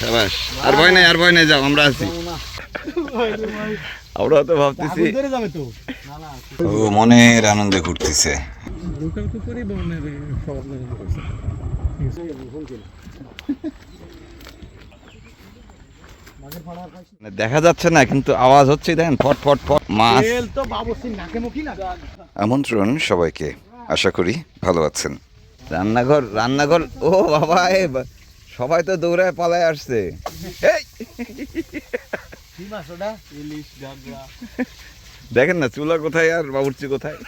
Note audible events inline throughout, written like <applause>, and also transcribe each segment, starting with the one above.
সাবাস আর ভয় নাই আর ভয় নাই যাও আমরা আছি। আমরা তো ভাবতেছি ও মনের আনন্দে ঘুরতেছে। দেখা যাচ্ছে না কিন্তু আওয়াজ হচ্ছে দেখেন ফট ফট ফট মাছ। তেল তো বাবুসির নাকে মুখি না। আমন্ত্রণ সবাইকে আশা করি ভালো আছেন। রান্নাঘর রান্নাঘর ও বাবা সবাই তো দৌড়ায় পালায় আসছে। দেখেন না চুলা কোথায় আর বাবুর্চি কোথায়?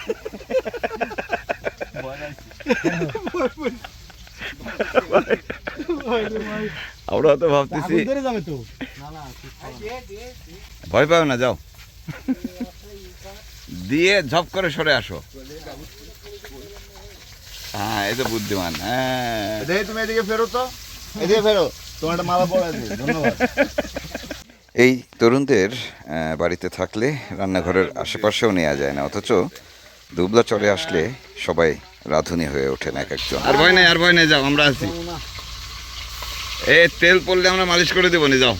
আমরা তো ভাবতেছি ধরে যাবে তো? ভয় পাও না যাও। দিয়ে ঝপ করে সরে আসো। হ্যাঁ এই তো বুদ্ধিমান হ্যাঁ। দেখি তুমি এদিকে ফেরো তো এদিকে ফেরো তোমার একটা মালা পড়ে আছে ধন্যবাদ। এই তরুণদের আহ, বাড়িতে থাকলে রান্নাঘরের আশেপাশেও নেওয়া যায় না অথচ দুবলা চড়ে আসলে সবাই রাঁধুনি হয়ে ওঠেন এক একজন। আর ভয় নাই আর ভয় নাই যাও আমরা আছি। এ তেল পড়লে আমরা মালিশ করে দেবো নি যাও।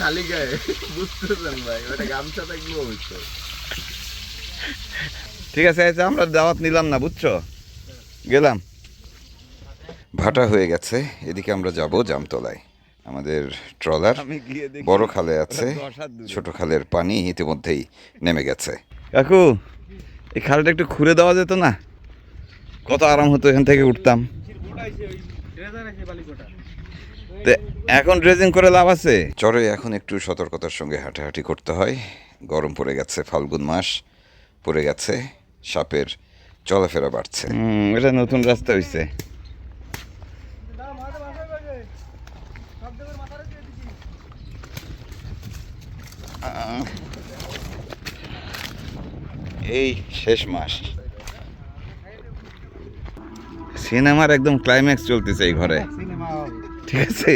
খালি গায়ে বুঝতেছেন ভাই ওটা গামছা হইতো। ঠিক আছে আচ্ছা আমরা দাওয়াত নিলাম না বুঝছ? গেলাম। ভাটা হয়ে গেছে। এদিকে আমরা যাব জামতলায়। আমাদের ট্রলার বড় খালে আছে ছোট খালের পানি ইতিমধ্যেই নেমে গেছে। কাকু এই খালটা একটু খুঁড়ে দেওয়া যেত না? কত আরাম হতো এখান থেকে উঠতাম। এখন ড্রেজিং করে লাভ আছে? চরে এখন একটু সতর্কতার সঙ্গে হাঁটাহাঁটি করতে হয়। গরম পড়ে গেছে ফাল্গুন মাস পড়ে গেছে সাপের চলাফেরা বাড়ছে। এটা নতুন রাস্তা হইছে। এই শেষ মাস। সিনেমার একদম ক্লাইম্যাক্স চলতেছে এই ঘরে। ঠিক আছে?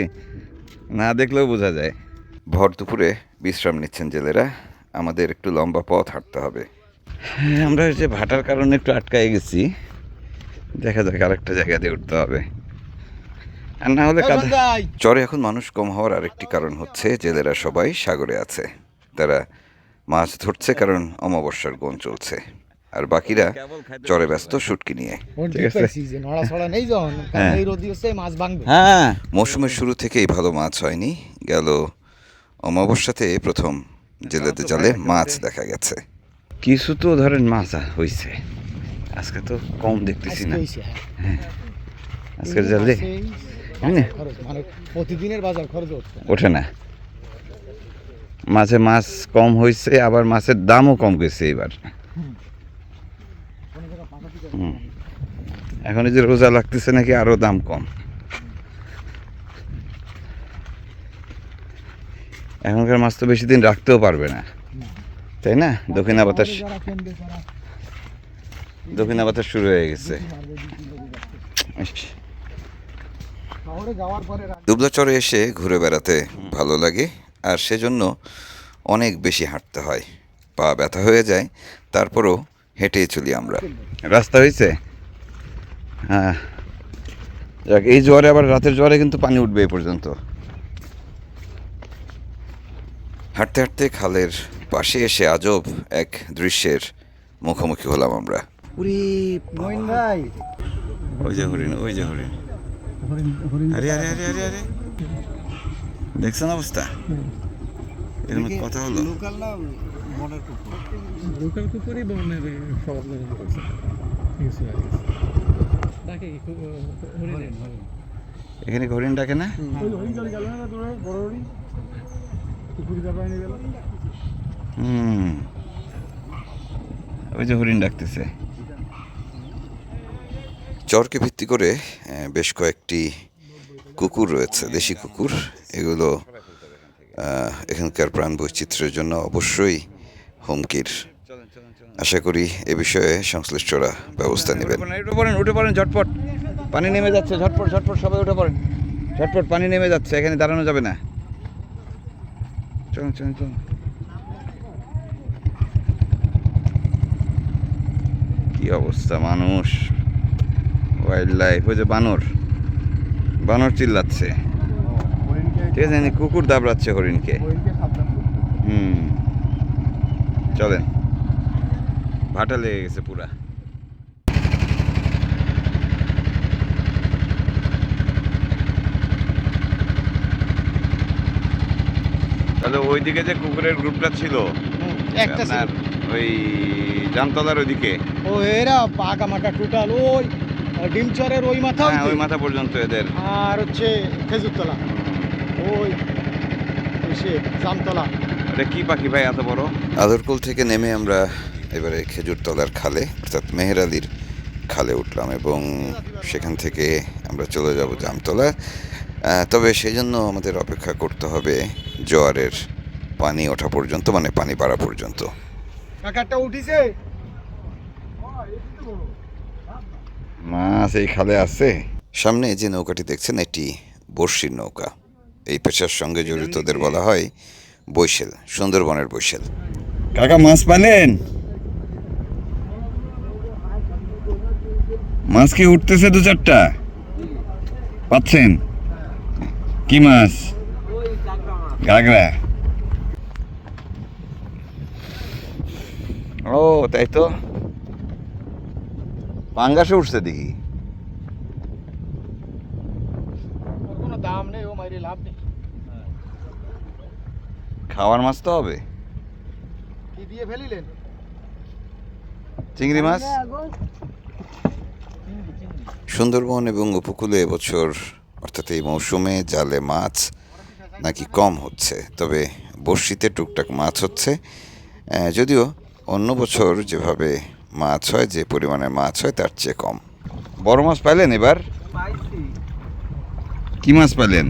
না দেখলেও বোঝা যায়। ভর দুপুরে বিশ্রাম নিচ্ছেন জেলেরা। আমাদের একটু লম্বা পথ হাঁটতে হবে। হ্যাঁ আমরা যে ভাটার কারণে একটু আটকায় গেছি। দেখা যাক আরেকটা জায়গা দিয়ে উঠতে হবে। আর না হলে কাদা চরে এখন মানুষ কম হওয়ার আরেকটি কারণ হচ্ছে জেলেরা সবাই সাগরে আছে। তারা মাছ ধরছে কারণ অমাবস্যার গন চলছে। আর বাকিরা চরে ব্যস্ত শুটকি নিয়ে। হ্যাঁ। হ্যাঁ। মৌসুমের শুরু থেকেই ভালো মাছ হয়নি। গেল অমাবস্যাতে প্রথম জেলেতে জালে মাছ দেখা গেছে। কিছু তো ধরেন মাছ হয়েছে আজকে তো কম দেখতেছি না। আজকে হইছে, হ্যাঁ। আজকের জালে মানে প্রতিদিনের বাজার খরচ ওঠে না। মাছে মাছ কম হয়েছে আবার মাছের দামও কম গেছে এবার হুম। এখন এই যে রোজা লাগতেছে নাকি আরও দাম কম। এখনকার মাছ তো বেশি দিন রাখতেও পারবে না। তাই না? দক্ষিণা বাতাস। দক্ষিণা বাতাস শুরু হয়ে গেছে। দুবলাচরে এসে ঘুরে বেড়াতে ভালো লাগে। আর সেজন্য অনেক বেশি হাঁটতে হয়। পা ব্যথা হয়ে যায় তারপরও হেঁটেই চলি আমরা। রাস্তা হয়েছে হ্যাঁ। যাক এই জোয়ারে আবার রাতের জোয়ারে কিন্তু পানি উঠবে এই পর্যন্ত। হাঁটতে হাঁটতে খালের পাশে এসে আজব এক দৃশ্যের মুখোমুখি হলাম আমরা। ওই যে হরিণ ওই যে হরিণ। হরিণ হরিণ। আরে আরে আরে আরে আরে। দেখছেন অবস্থা? এরকম কথা হলো? লোকাল না বনের কুকুর? লোকাল কুকুরই বনের সব করছে ডাকে হরিণ? এখানে হরিণ ডাকে না? হুম। ওই যে হরিণ ডাকতেছে। চরকে ভিত্তি করে বেশ কয়েকটি কুকুর রয়েছে, দেশি কুকুর। এগুলো এখানকার প্রাণ বৈচিত্র্যের জন্য অবশ্যই হুমকির। আশা করি এ বিষয়ে সংশ্লিষ্টরা ব্যবস্থা নেবেন। উঠে পড়েন উঠে পড়েন ঝটপট। পানি নেমে যাচ্ছে, ঝটপট ঝটপট সবাই উঠে পড়েন। ঝটপট পানি নেমে যাচ্ছে, এখানে দাঁড়ানো যাবে না। চলুন চলুন চলুন। কি অবস্থা মানুষ? ওয়াইল্ড লাইফ ওই যে বানর। বানর চিল্লাচ্ছে। ঠিক আছে কুকুর দাবড়াচ্ছে হরিণকে। হুম। চলেন। ভাটা লেগে গেছে পুরা। তাহলে ওইদিকে যে কুকুরের গ্রুপটা ছিল একটা ওই জামতলার ওইদিকে? ও এরা পাকা মাটা টোটাল ওই ডিমচরের ওই মাথা হ্যাঁ ওই মাথা পর্যন্ত এদের। আর হচ্ছে খেজুরতলা। ওই ওই সে জামতলা। এটা কি পাখি ভাই এত বড়? আদরকুল থেকে নেমে আমরা এবারে খেজুরতলার খালে অর্থাৎ মেহের আলীর খালে উঠলাম এবং সেখান থেকে আমরা চলে যাব জামতলা। তবে সেই জন্য আমাদের অপেক্ষা করতে হবে জোয়ারের পানি ওঠা পর্যন্ত মানে পানি বাড়া পর্যন্ত। কাকারটা উঠিছে? মাছ এই খালে আছে। সামনে যে নৌকাটি দেখছেন এটি বর্ষির নৌকা। এই পেশার সঙ্গে জড়িতদের বলা হয় বৈশেল সুন্দরবনের বৈশেল। কাকা মাছ পালেন মাছ কি উঠতেছে দু চারটা? পাচ্ছেন? কি মাছ? গাগরা ও তাই তো। পাঙ্গাসে উঠছে দেখি। খাওয়ার মাছ তো হবে। কি দিয়ে ফেলিলেন? চিংড়ি মাছ? সুন্দরবন এবং উপকূলে এবছর অর্থাৎ এই মৌসুমে জালে মাছ নাকি কম হচ্ছে তবে বর্ষিতে টুকটাক মাছ হচ্ছে। যদিও অন্য বছর যেভাবে মাছ হয় যে পরিমাণে মাছ হয় তার চেয়ে কম। বড় মাছ পাইলেন এবার? কি মাছ পাইলেন?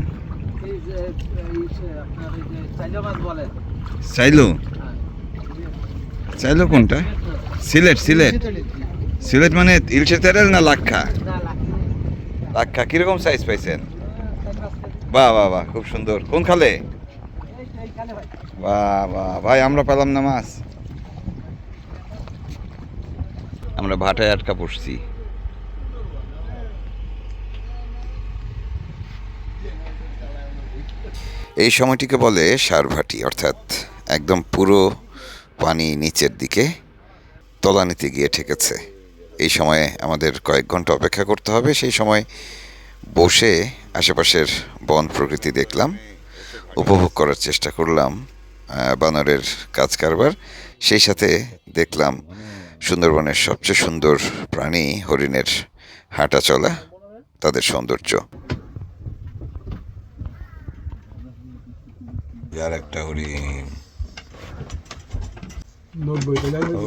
চাইলে হ্যাঁ। চাইলো কোনটা? সিলেট সিলেট। সিলেট মানে ইলশে তেরেল না লাক্ষা? লাক্ষা। কীরকম সাইজ পাইছেন? বাহ বাহ বাহ খুব সুন্দর। কোন খালে? বাহ বাহ ভাই আমরা পেলাম না মাছ। আমরা ভাটায় আটকা পড়ছি। এই সময়টিকে বলে সারভাটি, অর্থাৎ একদম পুরো পানি নিচের দিকে তলানিতে গিয়ে ঠেকেছে। এই সময়ে আমাদের কয়েক ঘণ্টা অপেক্ষা করতে হবে। সেই সময় বসে আশেপাশের বন প্রকৃতি দেখলাম, উপভোগ করার চেষ্টা করলাম বানরের কাজ কারবার। সেই সাথে দেখলাম সুন্দরবনের সবচেয়ে সুন্দর প্রাণী হরিণের হাঁটা চলা তাদের সৌন্দর্য। আর একটা হরিণ।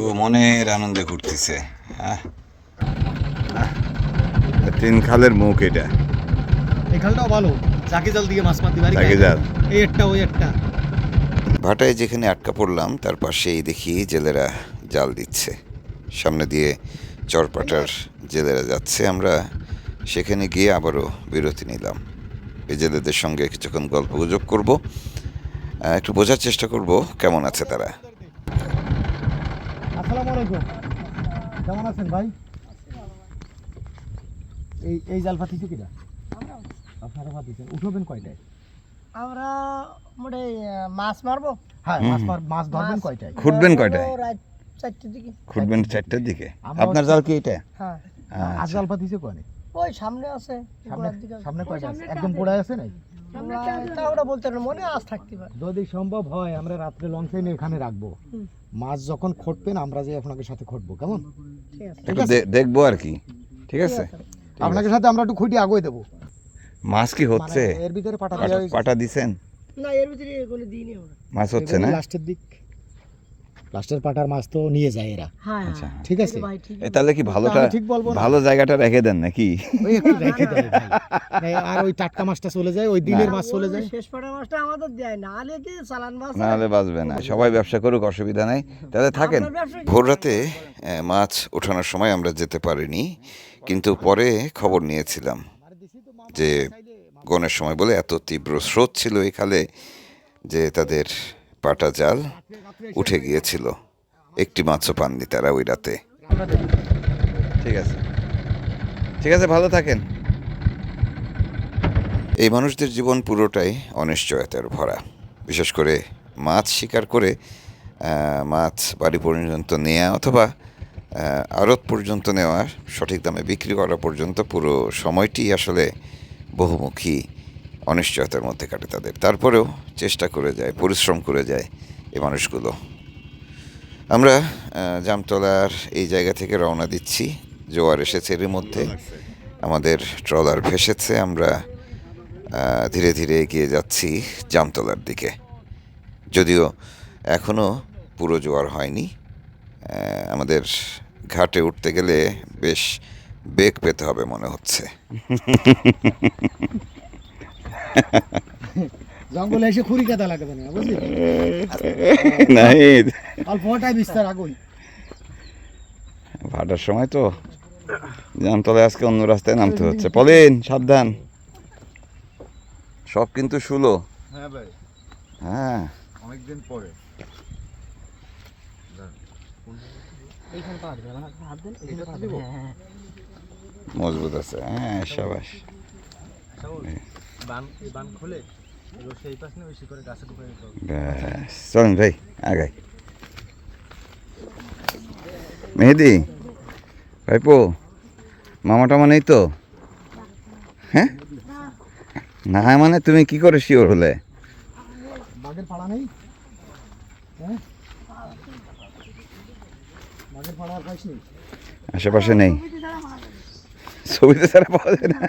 ও মনের আনন্দে ঘুরতেছে। হ্যাঁ তিন খালের মুখ এটা। এই খালটাও ভালো। চাকি জাল দিয়ে মাছ মারতে পারি চাকি জাল। এই একটা ওই একটা। ভাটায় যেখানে আটকা পড়লাম তার পাশেই দেখি জেলেরা জাল দিচ্ছে। সামনে দিয়ে চরপাটার জেলেরা যাচ্ছে আমরা সেখানে গিয়ে আবারও বিরতি নিলাম। এই জেলেদের সঙ্গে কিছুক্ষণ গল্প গুজব করব। একটু বোঝার চেষ্টা করব কেমন আছে তারা? আসসালামু আলাইকুম। কেমন আছেন ভাই? এই এই জাল পাতিছে কিনা আপনারা পাতিছেন উঠবেন কয়টায়? আমরা মোটে মাছ মারবো? হ্যাঁ মাছ মার মাছ ধরবেন কয়টায়? খুঁটবেন কয়টায়? রাত চারটের দিকে। খুঁটবেন চারটার দিকে। আপনার জাল কি এটা? হ্যাঁ। আচ্ছা। জাল পাতিছে কয়নে ওই সামনে আছে সামনে আছে। সামনে কয়টা আছে? একদম পোড়ায় আছে নাই তা ওটা বলতে পারব মনে আজ থাকতে পারে। যদি সম্ভব হয় আমরা রাত্রে লঞ্চ এনে এখানে রাখব। মাছ যখন খটবেন আমরা যে আপনাকে সাথে খটবো কেমন? ঠিক আছে। দেখব আর কি। ঠিক আছে? আপনাকে সাথে আমরা একটু খুঁটি আগুয়ে দেবো। মাছ কি হচ্ছে? মানে এর ভিতরে পাটা পাটা- দিছেন? না এর ভিতরে দিইনি আমরা। মাছ হচ্ছে না? লাস্টের দিক। লাস্টের পাটার মাছ তো নিয়ে যায় এরা। হ্যাঁ আচ্ছা হ্যাঁ। ঠিক আছে? তাহলে কি ভালোটা ঠিক বলব ভালো জায়গাটা রেখে দেন নাকি? ওই একটু রেখে দেয় আর ওই টাটকা মাছটা চলে যায় ওই দিনের মাছ চলে যায়। শেষ পাড়া মাছটা আমাদের দেয় না আলে কি চালান মাছ? না হলে বাঁচবে না। সবাই ব্যবসা করুক অসুবিধা নাই। তাহলে থাকেন। ভোর রাতে আহ, মাছ ওঠানোর সময় আমরা যেতে পারিনি কিন্তু পরে খবর নিয়েছিলাম যে গনের সময় বলে এত তীব্র স্রোত ছিল এই খালে যে তাদের পাটা জাল উঠে গিয়েছিল। একটি মাছও পাননি তারা ওই রাতে। ঠিক আছে। ঠিক আছে ভালো থাকেন। এই মানুষদের জীবন পুরোটাই অনিশ্চয়তার ভরা। বিশেষ করে মাছ শিকার করে মাছ বাড়ি পর্যন্ত নেওয়া অথবা আড়ত পর্যন্ত নেওয়া সঠিক দামে বিক্রি করা পর্যন্ত পুরো সময়টি আসলে বহুমুখী অনিশ্চয়তার মধ্যে কাটে তাদের। তারপরেও চেষ্টা করে যায়, পরিশ্রম করে যায় এই মানুষগুলো। আমরা জামতলার এই জায়গা থেকে রওনা দিচ্ছি। জোয়ার এসেছে এর মধ্যে। আমাদের ট্রলার ভেসেছে। আমরা ধীরে ধীরে এগিয়ে যাচ্ছি জামতলার দিকে। যদিও এখনও পুরো জোয়ার হয়নি। আমাদের ঘাটে উঠতে গেলে বেশ বেগ পেতে হবে মনে হচ্ছে। <laughs> <laughs> জঙ্গলে এসে খুরি কাটা লাগবে না বুঝলি? নাই। অল্পটাই বিস্তার আগুন। ভাটার সময় তো। জামতলায় আজকে অন্য রাস্তায় নামতে হচ্ছে। পলেন সাবধান। সব কিন্তু শুলো। হ্যাঁ ভাই। হ্যাঁ। অনেকদিন পরে। মজবুত আছে। হ্যাঁ সাবাস। বান বান খুলে সেই পাশ নিয়ে বেশি করে গাছে ঢুকে দিতে হবে। ব্যাস চলেন ভাই আগাই। মেহেদি ভাইপো মামা টামা নেই তো? হ্যাঁ? না মানে তুমি কি করে শিওর হলে? বাঘের পাড়া নেই? হ্যাঁ? আশেপাশে নেই। ছবিতে ছাড়া পাওয়া যায় না।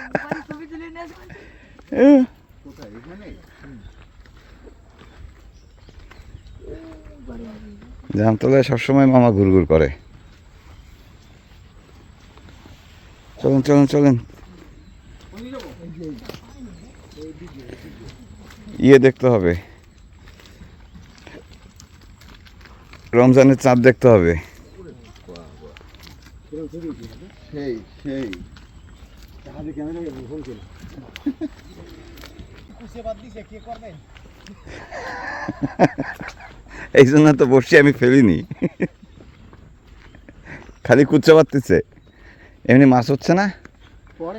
জামতলায় সবসময় মামা ঘুরঘুর করে। চলুন চলুন চলুন। ইয়ে দেখতে হবে। রমজানের চাঁদ দেখতে হবে। সেই সেই। ক্যামেরা ফোন ছিল কুসে বাদ দিছে কে করবেন এই জন্য তো বসছি আমি ফেলিনি। খালি কুচ্চা পারতেছে এমনি মাছ হচ্ছে না? এখন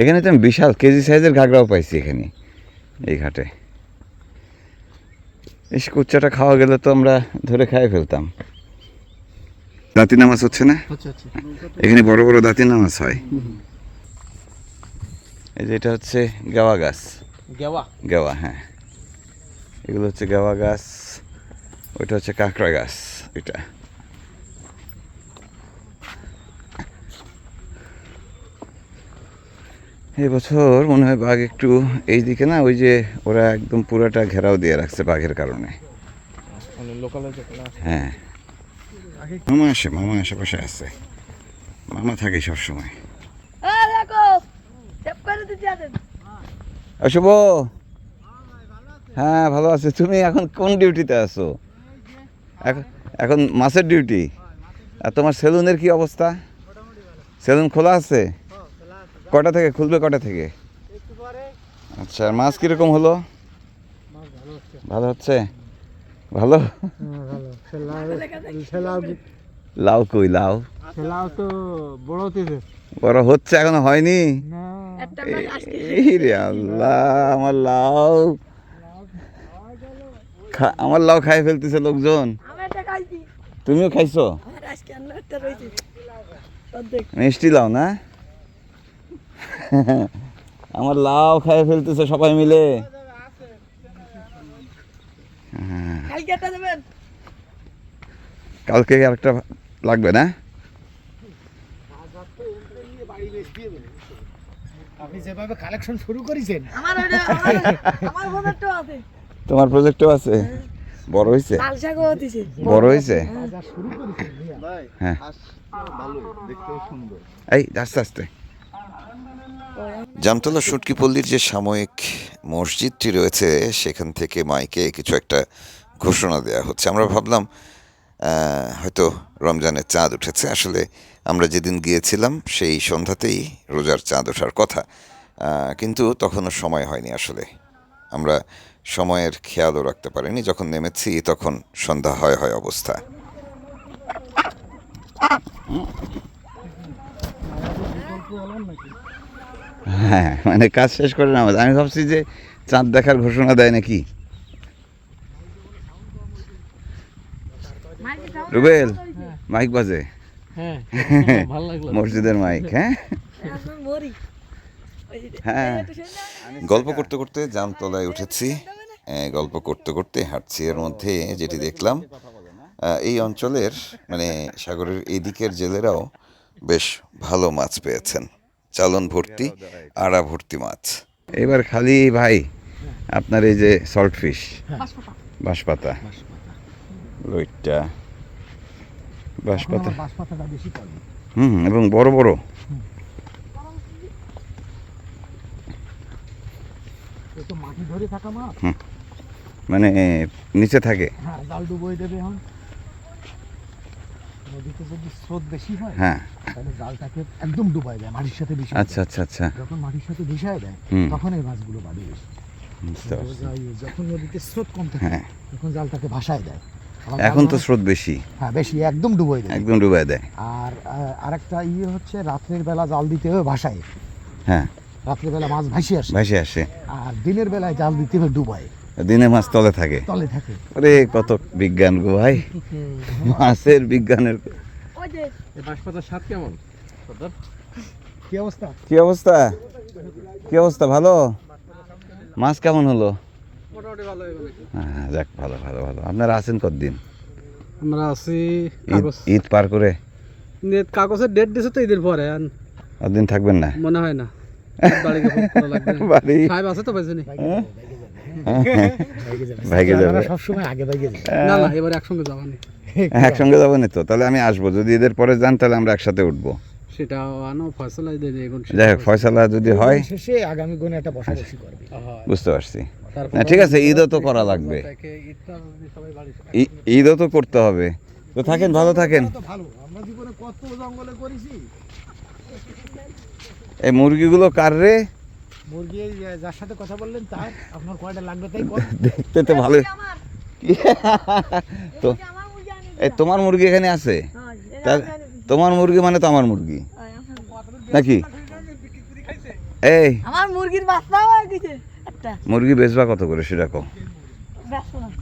এখানে তো আমি বিশাল কেজি সাইজের ঘাগরাও পাইছি এখানে এই ঘাটে। এই কুচ্চাটা খাওয়া গেলে তো আমরা ধরে খাই ফেলতাম। দাঁতিনা মাছ হচ্ছে না? আচ্ছা আচ্ছা এখানে বড় বড় দাঁতিনা মাছ হয়। এই যে এটা হচ্ছে গাওয়া গাছ। গেওয়া? গেওয়া হ্যাঁ। এগুলো হচ্ছে গেওয়া গাছ ওইটা হচ্ছে কাঁকড়া গাছ এটা। এই বছর মনে হয় বাঘ একটু এই দিকে না ওই যে ওরা একদম পুরাটা ঘেরাও দিয়ে রাখছে বাঘের কারণে। মানে হ্যাঁ। মামা আসে মামা আশেপাশে আছে। মামা থাকে সবসময় দেখো সেভ করে দিতে আছেন শুভ। হ্যাঁ ভালো আছে। তুমি এখন কোন ডিউটিতে আছো? এখন এখন মাসের ডিউটি? আর তোমার সেলুনের কি অবস্থা? সেলুন খোলা আছে? কটা থেকে খুলবে কটা থেকে? আচ্ছা মাছ কীরকম হলো? ভালো হচ্ছে? ভালো? লাউ কই লাউ? ছেলাও তো বড় হচ্ছে এখনও হয়নি? না। রে আল্লাহ আমার লাউ। আমার লাউ খাই ফেলতেছে লোকজন। তুমিও খাইছো? মিষ্টি লাউ না? আমার লাউ খাই ফেলতেছে সবাই মিলে। কালকে আরেকটা লাগবে না? আপনি যেভাবে কালেকশন শুরু করেছেন। আমার আমার বোনেরটাও আছে। তোমার প্রজেক্টও আছে? বড় হতেছে বড় ভাই হ্যাঁ। আস ভালো দেখতেও সুন্দর। এই আস্তে আস্তে। জামতলা সুটকিপল্লির যে সাময়িক মসজিদটি রয়েছে সেখান থেকে মাইকে কিছু একটা ঘোষণা দেওয়া হচ্ছে। আমরা ভাবলাম হয়তো রমজানের চাঁদ উঠেছে। আসলে আমরা যেদিন গিয়েছিলাম সেই সন্ধ্যাতেই রোজার চাঁদ ওঠার কথা। কিন্তু তখনও সময় হয়নি আসলে। আমরা সময়ের খেয়ালও রাখতে পারিনি। যখন নেমেছি তখন সন্ধ্যা হয় হয় অবস্থা। হ্যাঁ মানে কাজ শেষ করে নামাজ আমি ভাবছি যে চাঁদ দেখার ঘোষণা দেয় নাকি? রুবেল মাইক বাজে। হ্যাঁ ভালো লাগল। মসজিদের মাইক হ্যাঁ? হ্যাঁ। গল্প করতে করতে জামতলায় উঠেছি। গল্প করতে করতে হাঁটছি। এর মধ্যে যেটি দেখলাম এই অঞ্চলের মানে সাগরের এদিকের জেলেরাও বেশ ভালো মাছ পেয়েছেন। চালন ভর্তি আড়া ভর্তি মাছ। এবার খালি ভাই আপনার এই যে সল্ট ফিশ বাঁশপাতা। লইট্টা। বাঁশপাতা। বাঁশপাতাটা বেশি পাবে হুম এবং বড় বড়। তো মাটি ধরে থাকা মাছ মানে নিচে থাকে। হ্যাঁ জাল ডুবোই দেবে এখন। নদীতে যদি স্রোত বেশি হয় হ্যাঁ। তাহলে জালটাকে একদম ডুবাই দেয় মাটির সাথে আচ্ছা আচ্ছা আচ্ছা। যখন মাটির সাথে ভিসায় দেয় তখন এই মাছগুলো বাড়ে বেশি। যখন নদীতে স্রোত কম থাকে হ্যাঁ। তখন জালটাকে ভাসায় দেয়। এখন তো স্রোত বেশি। হ্যাঁ বেশি একদম ডুবোই দেয়। একদম ডুবাই দেয়। আর আরেকটা ইয়ে হচ্ছে রাত্রের বেলা জাল দিতে হবে ভাসায় হ্যাঁ। রাত্রের বেলা মাছ ভাসি আসে। ভাসে আসে। আর দিনের বেলায় জাল দিতে হবে ডুবায় দিনে মাছ তলে থাকে। তলে থাকে। আরে কত বিজ্ঞান গো ভাই। মাছের বিজ্ঞানের ওই যে এই বাঁশপাতার স্বাদ কেমন? কি অবস্থা? কি অবস্থা? কি অবস্থা ভালো? মাছ কেমন হলো? মোটামুটি ভালো হ্যাঁ যাক ভালো ভালো ভালো। আপনারা আছেন কতদিন? আমরা আছি ঈদ পার করে? নেট কাগজের ডেট দিছে তো ঈদের পরে আর কতদিন থাকবেন না? মনে হয় না। বাড়ি গিয়ে ফোন করা লাগবে। <laughs> বাড়ি? সাহেব আছে তো বেজনি ভাইকে যাবে সব সময় আগে ভাগে না না এবার একসঙ্গে একসঙ্গে যাব না তো তাহলে আমি আসব। যদি ঈদের পরে যান তাহলে আমরা একসাথে উঠবো। সেটা আনো ফয়সলা যাই হোক ফয়সালা যদি হয় শেষে আগামী কোনে একটা বসাবসি করবে। বুঝতে পারছি। না ঠিক আছে ঈদও তো করা লাগবে। ঈদও তো করতে হবে। তো থাকেন ভালো থাকেন তো ভালো। আমরা জীবনে কত জঙ্গলে করেছি। এই মুরগিগুলো কার রে? মুরগি যার সাথে কথা বললেন তার আপনার কয়টা লাগবে তাই <laughs> দেখতে তো ভালো। তো এই তোমার মুরগি এখানে আছে? হ্যাঁ, তা- তোমার মুরগি মানে তো আমার মুরগি। হ্যাঁ, নাকি? এই। আমার মুরগির বাচ্চা মুরগি বেচবা কত করে সেটা কম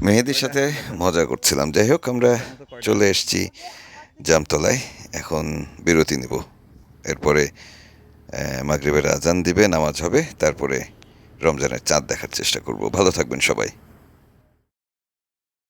মেহেদির সাথে মজা করছিলাম। যাই হোক আমরা চলে এসেছি জামতলায়। এখন বিরতি নিব। এরপরে মাগরিবের আজান দিবে নামাজ হবে। তারপরে রমজানের চাঁদ দেখার চেষ্টা করব। ভালো থাকবেন সবাই।